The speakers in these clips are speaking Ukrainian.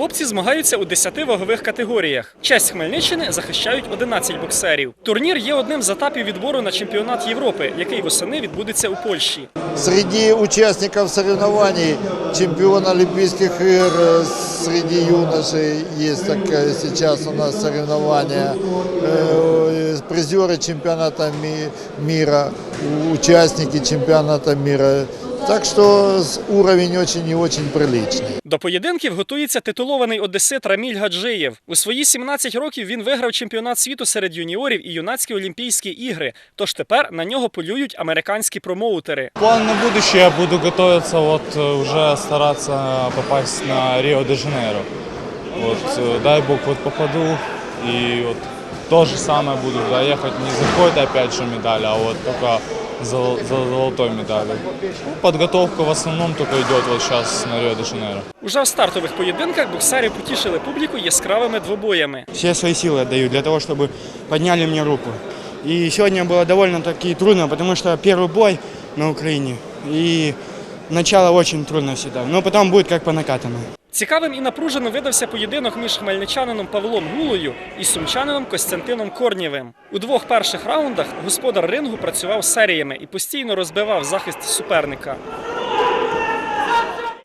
Хлопці змагаються у 10 вагових категоріях. Честь Хмельниччини захищають 11 боксерів. Турнір є одним з етапів відбору на чемпіонат Європи, який восени відбудеться у Польщі. Среди участников соревнований чемпион Олимпийских игр э, среди юношей есть такое сейчас у нас соревнование. Э, Призеры чемпионата ми- мира, участники чемпионата мира. Так что с- уровень очень и очень приличный. До поєдинків готується титулований одесит Раміль Гаджиєв. У свої 17 років він виграв чемпіонат світу серед юніорів і юнацькі Олімпійські ігри. Тож тепер на нього полюють американські промоутери. План на будущее я буду готовиться, вот э, уже стараться попасть на Рио-де-Жанейро. Вот, э, дай бог, вот попаду и вот то же самое буду туда ехать не за какой-то опять же медаль, а вот только за, за золотой медалью. Ну, подготовка в основном только идет вот сейчас на Рио-де-Жанейро. Уже в стартових поєдинках боксери потішили публіку яскравими двобоями. все свои силы отдаю для того, чтобы подняли мне руку. И сегодня было довольно-таки трудно, потому что первый бой на Украине. И начало очень трудно всегда. Но потом будет как по накатанной. Цікавим і напруженим видався поєдинок між хмельничанином Павлом Гулою і сумчанином Костянтином Корнєвим. У двох перших раундах господар рингу працював серіями і постійно розбивав захист суперника.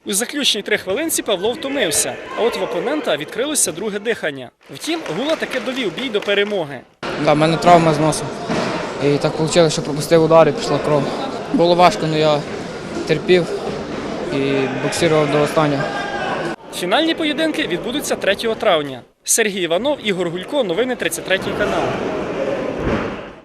У заключній три хвилинці Павло втомився, а от в опонента відкрилося друге дихання. Втім, Гула таки довів бій до перемоги. Да, в мене травма з носу. І так вийшло, що пропустив удар і пішла кров. Було важко, але я терпів і боксував до останнього. Фінальні поєдинки відбудуться 3 травня. Сергій Іванов, Ігор Гулько, новини 33 канал.